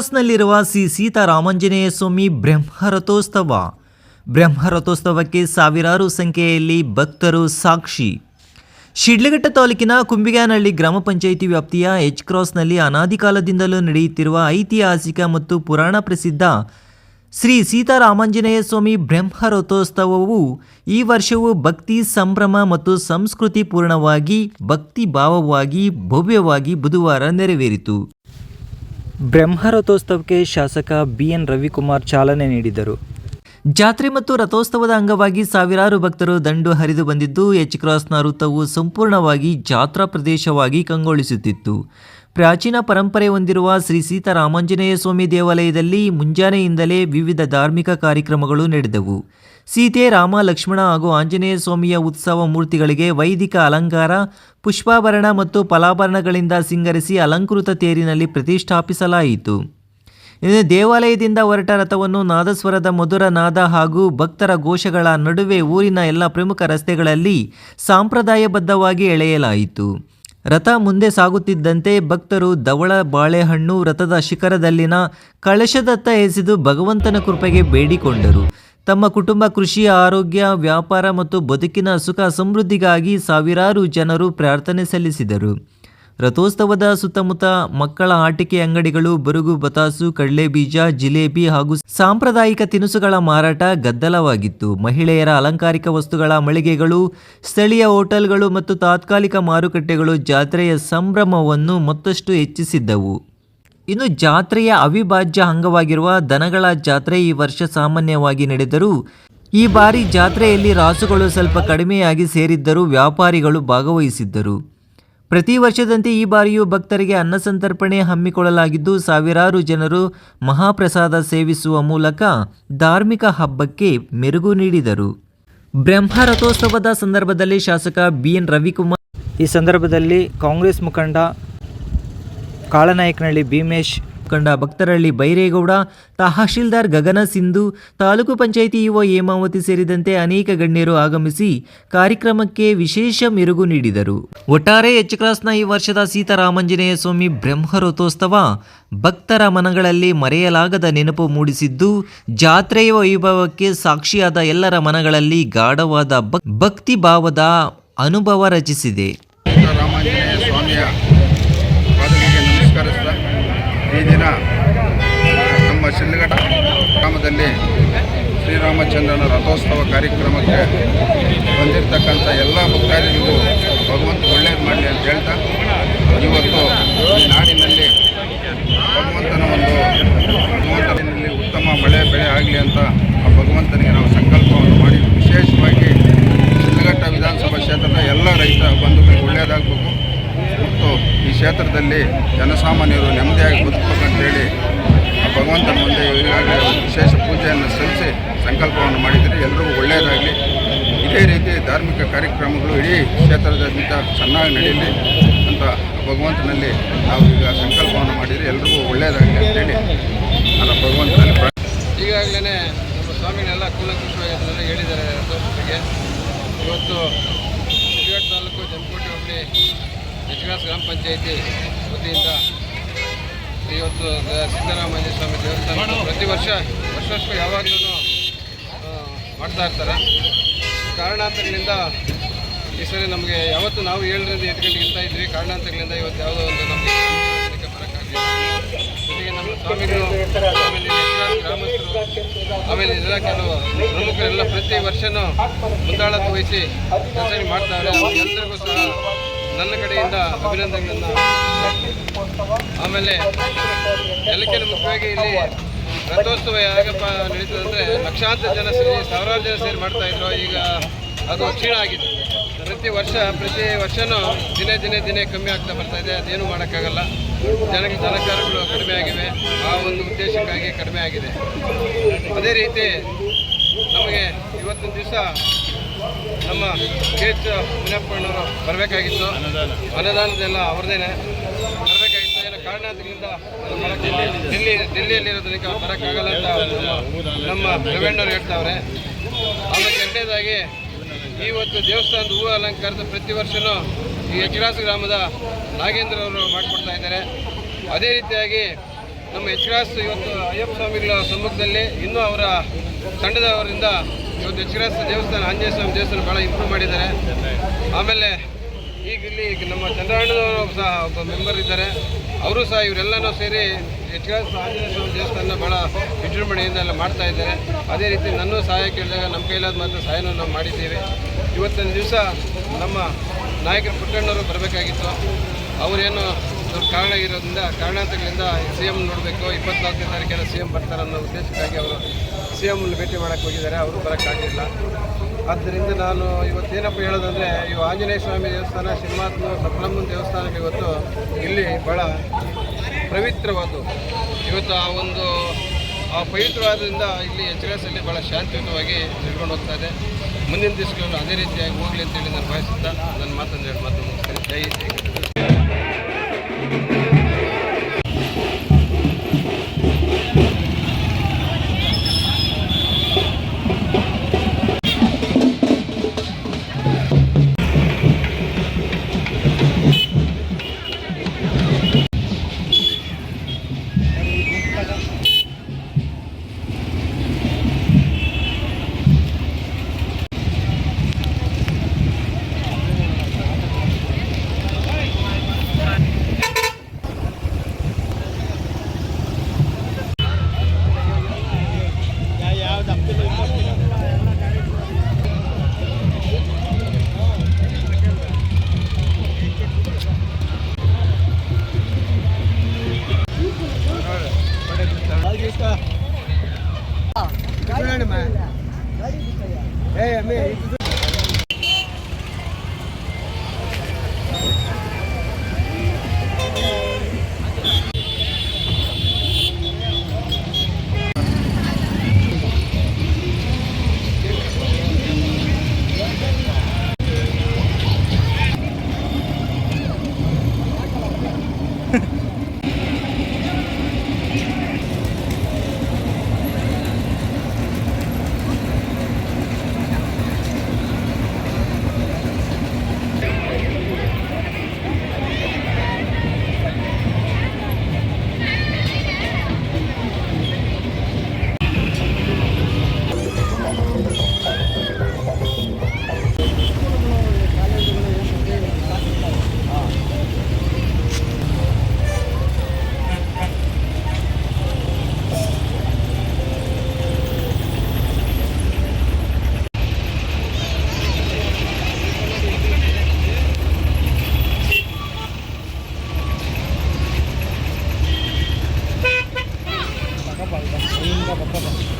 ಕ್ರಾಸ್ನಲ್ಲಿರುವ ಶ್ರೀ ಸೀತಾರಾಮಾಂಜನೇಯ ಸ್ವಾಮಿ ಬ್ರಹ್ಮರಥೋತ್ಸವ. ಬ್ರಹ್ಮರಥೋತ್ಸವಕ್ಕೆ ಸಾವಿರಾರು ಸಂಖ್ಯೆಯಲ್ಲಿ ಭಕ್ತರು ಸಾಕ್ಷಿ. ಶಿಡ್ಲಘಟ್ಟ ತಾಲೂಕಿನ ಕುಂಬಿಗಾನಹಳ್ಳಿ ಗ್ರಾಮ ಪಂಚಾಯಿತಿ ವ್ಯಾಪ್ತಿಯ ಎಚ್ ಕ್ರಾಸ್ನಲ್ಲಿ ಅನಾದಿ ಕಾಲದಿಂದಲೂ ನಡೆಯುತ್ತಿರುವ ಐತಿಹಾಸಿಕ ಮತ್ತು ಪುರಾಣ ಪ್ರಸಿದ್ಧ ಶ್ರೀ ಸೀತಾರಾಮಾಂಜನೇಯ ಸ್ವಾಮಿ ಬ್ರಹ್ಮರಥೋತ್ಸವವು ಈ ವರ್ಷವೂ ಭಕ್ತಿ ಸಂಭ್ರಮ ಮತ್ತು ಸಂಸ್ಕೃತಿ ಪೂರ್ಣವಾಗಿ, ಭಕ್ತಿ ಭಾವವಾಗಿ, ಭವ್ಯವಾಗಿ ಬುಧವಾರ ನೆರವೇರಿತು. ಬ್ರಹ್ಮರಥೋತ್ಸವಕ್ಕೆ ಶಾಸಕ ಬಿ ಎನ್ ರವಿಕುಮಾರ್ ಚಾಲನೆ ನೀಡಿದರು. ಜಾತ್ರೆ ಮತ್ತು ರಥೋತ್ಸವದ ಅಂಗವಾಗಿ ಸಾವಿರಾರು ಭಕ್ತರು ದಂಡು ಹರಿದು ಬಂದಿದ್ದು, ಎಚ್ ಕ್ರಾಸ್ನ ವೃತ್ತವು ಸಂಪೂರ್ಣವಾಗಿ ಜಾತ್ರಾ ಪ್ರದೇಶವಾಗಿ ಕಂಗೊಳಿಸುತ್ತಿತ್ತು. ಪ್ರಾಚೀನ ಪರಂಪರೆ ಹೊಂದಿರುವ ಶ್ರೀ ಸೀತಾರಾಮಾಂಜನೇಯ ಸ್ವಾಮಿ ದೇವಾಲಯದಲ್ಲಿ ಮುಂಜಾನೆಯಿಂದಲೇ ವಿವಿಧ ಧಾರ್ಮಿಕ ಕಾರ್ಯಕ್ರಮಗಳು ನಡೆದವು. ಸೀತೆ, ರಾಮ, ಲಕ್ಷ್ಮಣ ಹಾಗೂ ಆಂಜನೇಯ ಸ್ವಾಮಿಯ ಉತ್ಸವ ಮೂರ್ತಿಗಳಿಗೆ ವೈದಿಕ ಅಲಂಕಾರ, ಪುಷ್ಪಾಭರಣ ಮತ್ತು ಫಲಾಭರಣಗಳಿಂದ ಸಿಂಗರಿಸಿ ಅಲಂಕೃತ ತೇರಿನಲ್ಲಿ ಪ್ರತಿಷ್ಠಾಪಿಸಲಾಯಿತು. ಇನ್ನು ದೇವಾಲಯದಿಂದ ಹೊರಟ ರಥವನ್ನು ನಾದಸ್ವರದ ಮಧುರ ನಾದ ಹಾಗೂ ಭಕ್ತರ ಘೋಷಗಳ ನಡುವೆ ಊರಿನ ಎಲ್ಲ ಪ್ರಮುಖ ರಸ್ತೆಗಳಲ್ಲಿ ಸಾಂಪ್ರದಾಯಬದ್ಧವಾಗಿ ಎಳೆಯಲಾಯಿತು. ರಥ ಮುಂದೆ ಸಾಗುತ್ತಿದ್ದಂತೆ ಭಕ್ತರು ಧವಳ ಬಾಳೆಹಣ್ಣು ರಥದ ಶಿಖರದಲ್ಲಿನ ಕಳಶದತ್ತ ಎಸೆದು ಭಗವಂತನ ಕೃಪೆಗೆ ಬೇಡಿಕೊಂಡರು. ತಮ್ಮ ಕುಟುಂಬ, ಕೃಷಿ, ಆರೋಗ್ಯ, ವ್ಯಾಪಾರ ಮತ್ತು ಬದುಕಿನ ಸುಖ ಸಮೃದ್ಧಿಗಾಗಿ ಸಾವಿರಾರು ಜನರು ಪ್ರಾರ್ಥನೆ ಸಲ್ಲಿಸಿದರು. ರಥೋತ್ಸವದ ಸುತ್ತಮುತ್ತ ಮಕ್ಕಳ ಆಟಿಕೆ ಅಂಗಡಿಗಳು, ಬರುಗು ಬತಾಸು, ಕಡಲೆಬೀಜ, ಜಿಲೇಬಿ ಹಾಗೂ ಸಾಂಪ್ರದಾಯಿಕ ತಿನಿಸುಗಳ ಮಾರಾಟ ಗದ್ದಲವಾಗಿತ್ತು. ಮಹಿಳೆಯರ ಅಲಂಕಾರಿಕ ವಸ್ತುಗಳ ಮಳಿಗೆಗಳು, ಸ್ಥಳೀಯ ಹೋಟೆಲ್ಗಳು ಮತ್ತು ತಾತ್ಕಾಲಿಕ ಮಾರುಕಟ್ಟೆಗಳು ಜಾತ್ರೆಯ ಸಂಭ್ರಮವನ್ನು ಮತ್ತಷ್ಟು ಹೆಚ್ಚಿಸಿದ್ದವು. ಇನ್ನು ಜಾತ್ರೆಯ ಅವಿಭಾಜ್ಯ ಅಂಗವಾಗಿರುವ ದನಗಳ ಜಾತ್ರೆ ಈ ವರ್ಷ ಸಾಮಾನ್ಯವಾಗಿ ನಡೆದರೂ, ಈ ಬಾರಿ ಜಾತ್ರೆಯಲ್ಲಿ ರಾಸುಗಳು ಸ್ವಲ್ಪ ಕಡಿಮೆಯಾಗಿ ಸೇರಿದ್ದರೂ ವ್ಯಾಪಾರಿಗಳು ಭಾಗವಹಿಸಿದ್ದರು. ಪ್ರತಿ ವರ್ಷದಂತೆ ಈ ಬಾರಿಯೂ ಭಕ್ತರಿಗೆ ಅನ್ನಸಂತರ್ಪಣೆ ಹಮ್ಮಿಕೊಳ್ಳಲಾಗಿದ್ದು, ಸಾವಿರಾರು ಜನರು ಮಹಾಪ್ರಸಾದ ಸೇವಿಸುವ ಮೂಲಕ ಧಾರ್ಮಿಕ ಹಬ್ಬಕ್ಕೆ ಮೆರುಗು ನೀಡಿದರು. ಬ್ರಹ್ಮ ರಥೋತ್ಸವದ ಸಂದರ್ಭದಲ್ಲಿ ಶಾಸಕ ಬಿ ಎನ್ ರವಿಕುಮಾರ್ ಈ ಸಂದರ್ಭದಲ್ಲಿ ಕಾಂಗ್ರೆಸ್ ಮುಖಂಡ ಕಾಳನಾಯಕನಹಳ್ಳಿ ಭೀಮೇಶ್ ಕಂಡ ಭಕ್ತರಳ್ಳಿ ಬೈರೇಗೌಡ, ತಹಶೀಲ್ದಾರ್ ಗಗನ ಸಿಂಧು, ತಾಲೂಕು ಪಂಚಾಯಿತಿ ಯುವ ಹೇಮಾವತಿ ಸೇರಿದಂತೆ ಅನೇಕ ಗಣ್ಯರು ಆಗಮಿಸಿ ಕಾರ್ಯಕ್ರಮಕ್ಕೆ ವಿಶೇಷ ಮೆರುಗು ನೀಡಿದರು. ಒಟ್ಟಾರೆ ಎಚ್ ಕ್ರಾಸ್ನ ಈ ವರ್ಷದ ಸೀತಾರಾಮಾಂಜನೇಯ ಸ್ವಾಮಿ ಬ್ರಹ್ಮರಥೋತ್ಸವ ಭಕ್ತರ ಮನಗಳಲ್ಲಿ ಮರೆಯಲಾಗದ ನೆನಪು ಮೂಡಿಸಿದ್ದು, ಜಾತ್ರೆಯ ವೈಭವಕ್ಕೆ ಸಾಕ್ಷಿಯಾದ ಎಲ್ಲರ ಮನಗಳಲ್ಲಿ ಗಾಢವಾದ ಭಕ್- ಭಕ್ತಿ ಭಾವದ ಅನುಭವ ರಚಿಸಿದೆ. ಈ ದಿನ ನಮ್ಮ ಶಿಲ್ಘಟ್ಟ ಗ್ರಾಮದಲ್ಲಿ ಶ್ರೀರಾಮಚಂದ್ರನ ರಥೋತ್ಸವ ಕಾರ್ಯಕ್ರಮಕ್ಕೆ ಬಂದಿರತಕ್ಕಂಥ ಎಲ್ಲ ಭಕ್ತಾದಿಗಳಿಗೂ ಭಗವಂತ ಒಳ್ಳೇದು ಮಾಡಲಿ ಅಂತ ಹೇಳ್ತಾ ಇವತ್ತು ನಾಡಿನಲ್ಲಿ ಭಗವಂತನ ಒಂದು ಭಗವಂತನಲ್ಲಿ ಉತ್ತಮ ಮಳೆ ಬೆಳೆ ಆಗಲಿ ಅಂತ ಆ ಭಗವಂತನಿಗೆ ನಾವು ಸಂಕಲ್ಪವನ್ನು ಮಾಡಿ ವಿಶೇಷವಾಗಿ ಶಿಡ್ಲಘಟ್ಟ ವಿಧಾನಸಭಾ ಕ್ಷೇತ್ರದ ಎಲ್ಲ ರೈತ ಬಂಧುಗಳಿಗೆ ಒಳ್ಳೆಯದಾಗಬೇಕು ಮತ್ತು ಈ ಕ್ಷೇತ್ರದಲ್ಲಿ ಜನಸಾಮಾನ್ಯರು ನೆಮ್ಮದಿಯಾಗಿ ಬದುಕಬೇಕಂತೇಳಿ ಭಗವಂತನ ಮುಂದೆ ಈಗಾಗಲೇ ವಿಶೇಷ ಪೂಜೆಯನ್ನು ಸಲ್ಲಿಸಿ ಸಂಕಲ್ಪವನ್ನು ಮಾಡಿದರೆ ಎಲ್ಲರಿಗೂ ಒಳ್ಳೆಯದಾಗಲಿ. ಇದೇ ರೀತಿ ಧಾರ್ಮಿಕ ಕಾರ್ಯಕ್ರಮಗಳು ಇಡೀ ಕ್ಷೇತ್ರದಾದ್ಯಂತ ಚೆನ್ನಾಗಿ ನಡೆಯಲಿ ಅಂತ ಭಗವಂತನಲ್ಲಿ ನಾವು ಈಗ ಸಂಕಲ್ಪವನ್ನು ಮಾಡಿದರೆ ಎಲ್ರಿಗೂ ಒಳ್ಳೆಯದಾಗಲಿ ಅಂತೇಳಿ ನಾನು ಭಗವಂತನಲ್ಲಿ ಈಗಾಗಲೇ ನಮ್ಮ ಸ್ವಾಮಿನೆಲ್ಲ ಕೂಲಂಕುಷವಾಗಿ ಹೇಳಿದ್ದಾರೆ ಇವತ್ತು ತಾಲೂಕು ಜಮಕೋಟೆ ಹೋಬಳಿ ಯಜ್ಞಾಸ್ ಗ್ರಾಮ ಪಂಚಾಯಿತಿ ವತಿಯಿಂದ ಇವತ್ತು ಸಿದ್ದರಾಮಯ್ಯ ಸ್ವಾಮಿ ದೇವಸ್ಥಾನ ಪ್ರತಿ ವರ್ಷ ವರ್ಷ ಯಾವಾಗಲೂ ಮಾಡ್ತಾ ಇರ್ತಾರೆ. ಕಾರಣಾಂತರಗಳಿಂದ ಈ ಸರಿ ನಮಗೆ ಯಾವತ್ತು ನಾವು ಏಳರಿಂದ ಎಂಟು ಗಂಟೆಗೆ ಇರ್ತಾ ಇದ್ವಿ. ಕಾರಣಾಂತರಗಳಿಂದ ಇವತ್ತು ಯಾವುದೋ ಒಂದು ನಮಗೆ ನಮ್ಮ ಸ್ವಾಮಿಗಳು, ಆಮೇಲೆ ಗ್ರಾಮಸ್ಥರು, ಆಮೇಲೆ ಎಲ್ಲ ಕೆಲವು ಪ್ರಮುಖರೆಲ್ಲ ಪ್ರತಿ ವರ್ಷನೂ ಮುಂದಾಳತ್ವ ವಹಿಸಿ ಮಾಡ್ತಾರೆ. ಎಲ್ಲರಿಗೂ ಸಹ ನನ್ನ ಕಡೆಯಿಂದ ಅಭಿನಂದನೆಗಳನ್ನು ಆಮೇಲೆ ಎಲ್ಲಕ್ಕಿಂತ ಮುಖ್ಯವಾಗಿ ಇಲ್ಲಿ ರಥೋತ್ಸವ ಯಾಕಪ್ಪ ನಡೀತದೆ ಅಂದರೆ ಲಕ್ಷಾಂತರ ಜನ ಸೇರಿ, ಸಾವಿರಾರು ಜನ ಸೇರಿ ಮಾಡ್ತಾ ಇದ್ರು. ಈಗ ಅದು ಕ್ಷೀಣ ಆಗಿದೆ. ಪ್ರತಿ ವರ್ಷ, ಪ್ರತಿ ವರ್ಷನೂ ದಿನೇ ದಿನೇ ದಿನೇ ಕಮ್ಮಿ ಆಗ್ತಾ ಬರ್ತಾ ಇದೆ. ಅದೇನು ಮಾಡೋಕ್ಕಾಗಲ್ಲ. ಜನಕ್ಕೆ ಜನಕಾರಗಳು ಕಡಿಮೆ ಆಗಿವೆ. ಆ ಒಂದು ಉದ್ದೇಶಕ್ಕಾಗಿ ಕಡಿಮೆ ಆಗಿದೆ. ಅದೇ ರೀತಿ ನಮಗೆ ಇವತ್ತಿನ ದಿವಸ ನಮ್ಮ ಕೆ ಎಚ್ ಮುನಿಯಪ್ಪಣ್ಣವರು ಬರಬೇಕಾಗಿತ್ತು. ಅನುದಾನದೆಲ್ಲ ಅವ್ರದ್ದೇನೆ ಬರಬೇಕಾಗಿತ್ತು. ಏನೋ ಕಾರಣದಿಂದ ದಿಲ್ಲಿ ಡೆಲ್ಲಿಯಲ್ಲಿರೋದ್ರಿಂದ ಬರೋಕ್ಕಾಗಲ್ಲ ಅಂತ ನಮ್ಮ- ರವೇಣ್ಣವ್ರು ಹೇಳ್ತಾವ್ರೆ. ಆಮೇಲೆ ಎರಡನೇದಾಗಿ ಇವತ್ತು ದೇವಸ್ಥಾನದ ಹೂವು ಅಲಂಕಾರದ ಪ್ರತಿ ವರ್ಷವೂ ಈ ಎಚ್ರಾಸ್ ಗ್ರಾಮದ ನಾಗೇಂದ್ರ ಅವರು ಮಾಡಿಕೊಡ್ತಾ ಇದ್ದಾರೆ. ಅದೇ ರೀತಿಯಾಗಿ ನಮ್ಮ ಎಚ್ ಕ್ರಾಸ್ ಇವತ್ತು ಅಯ್ಯಪ್ಪ ಸ್ವಾಮಿಗಳ ಸಮ್ಮುಖದಲ್ಲಿ ಇನ್ನೂ ಅವರ ತಂಡದವರಿಂದ ಇವತ್ತು ಎಚ್ ಕ್ರಾಸ್ ದೇವಸ್ಥಾನ ಆಂಜನೇಯ ಸ್ವಾಮಿ ದೇವಸ್ಥಾನ ಭಾಳ ಇಂಪ್ರೂವ್ ಮಾಡಿದ್ದಾರೆ. ಆಮೇಲೆ ಈಗ ಇಲ್ಲಿ ನಮ್ಮ ಚಂದ್ರಹಣ್ಣನವರು ಸಹ ಒಬ್ಬ ಮೆಂಬರ್ ಇದ್ದಾರೆ. ಅವರು ಸಹ ಇವರೆಲ್ಲನೂ ಸೇರಿ ಎಚ್ ಕ್ರಾಸ್ ಆಂಜನೇಯ ಸ್ವಾಮಿ ದೇವಸ್ಥಾನ ಭಾಳ ವಿಜೃಂಭಣೆಯಿಂದ ಎಲ್ಲ ಮಾಡ್ತಾ ಇದ್ದಾರೆ. ಅದೇ ರೀತಿ ನನ್ನ ಸಹಾಯ ಕೇಳಿದಾಗ ನಮ್ಮ ಕೈಲಾದ ಮಾತ್ರ ಸಹಾಯನೂ ನಾವು ಮಾಡಿದ್ದೇವೆ. ಇವತ್ತಿನ ದಿವಸ ನಮ್ಮ ನಾಯಕರು ಪುಟ್ಟಣ್ಣವರು ಬರಬೇಕಾಗಿತ್ತು. ಅವರೇನು ಸ್ವಲ್ಪ ಕಾರಣ ಇರೋದ್ರಿಂದ ಕಾರಣಾಂತರಗಳಿಂದ ಸಿ ಎಂ ನೋಡಬೇಕು, ಇಪ್ಪತ್ನಾಲ್ಕನೇ ತಾರೀಕೆಲ್ಲ ಸಿ ಎಂ ಬರ್ತಾರೆ ಅನ್ನೋ ಉದ್ದೇಶಕ್ಕಾಗಿ ಅವರು ಸಿ ಎಂ ಭೇಟಿ ಮಾಡೋಕ್ಕೆ ಹೋಗಿದ್ದಾರೆ, ಅವರು ಬರೋಕ್ಕಾಗಿಲ್ಲ ಆದ್ದರಿಂದ ನಾನು ಇವತ್ತೇನಪ್ಪ ಹೇಳೋದಂದರೆ ಇವು ಆಂಜನೇಯ ಸ್ವಾಮಿ ದೇವಸ್ಥಾನ ಶ್ರೀಮಾತ್ಮ ಸಪ್ಲಮ್ಮನ ದೇವಸ್ಥಾನಕ್ಕೆ ಇವತ್ತು ಇಲ್ಲಿ ಭಾಳ ಪವಿತ್ರವಾದವು ಇವತ್ತು ಆ ಒಂದು, ಆ ಪವಿತ್ರವಾದ್ರಿಂದ ಇಲ್ಲಿ ಎಚ್ ಅಲ್ಲಿ ಭಾಳ ಶಾಂತಿಯುತವಾಗಿ ನಡ್ಕೊಂಡು ಹೋಗ್ತಾ ಇದೆ. ಮುಂದಿನ ದಿವಸಗಳನ್ನು ಅದೇ ರೀತಿಯಾಗಿ ಹೋಗಲಿ ಅಂತೇಳಿ ನಾನು ಬಯಸುತ್ತಾ ನನ್ನ ಮಾತನ್ನು ಹೇಳಿ ಮಾತು ಮುಗಿಸ್ತೇನೆ. ಜೈ చూడండి Tá bom.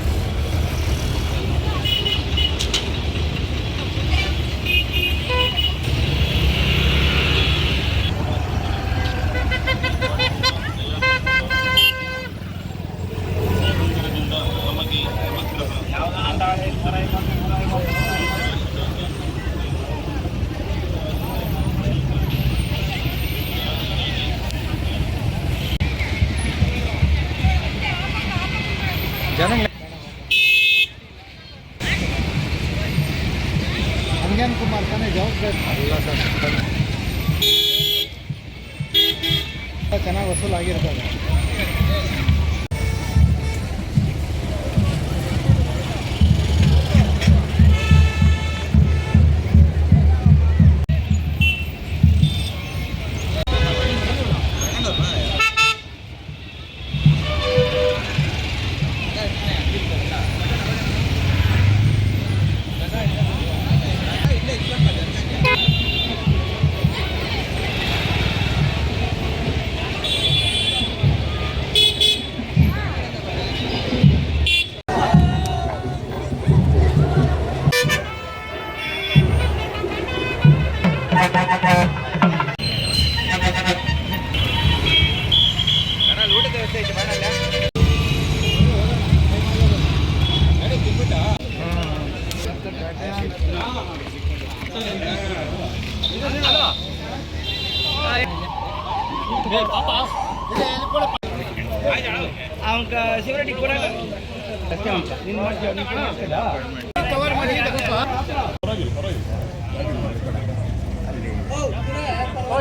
அவங்க ಶಿವರೆಡ್ಡಿ ಕೂಡ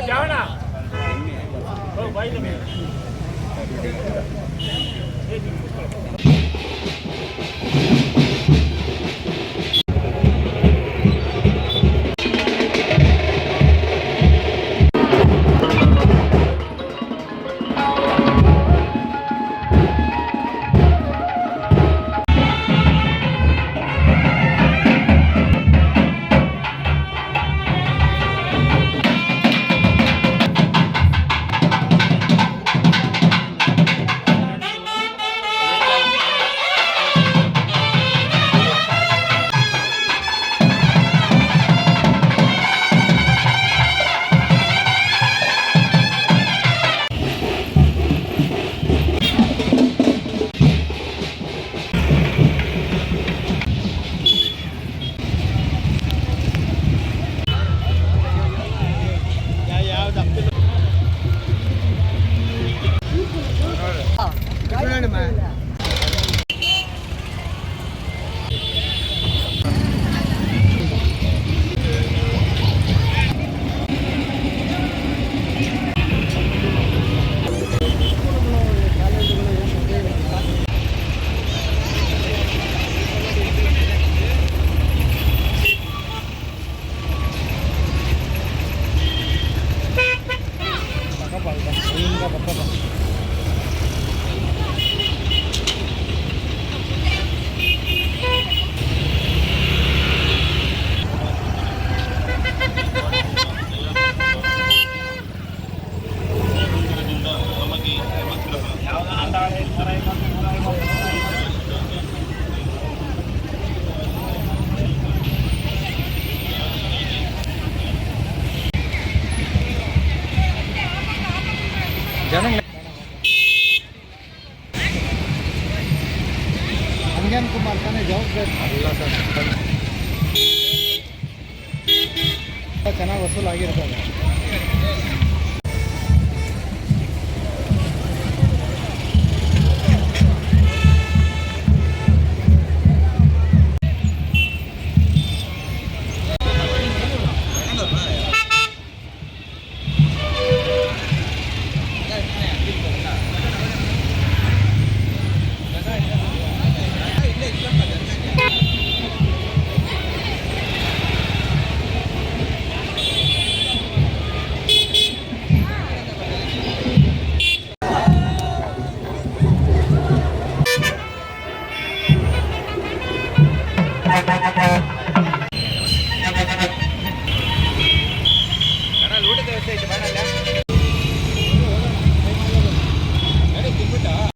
ಜಾಣ Aray, aray, aray.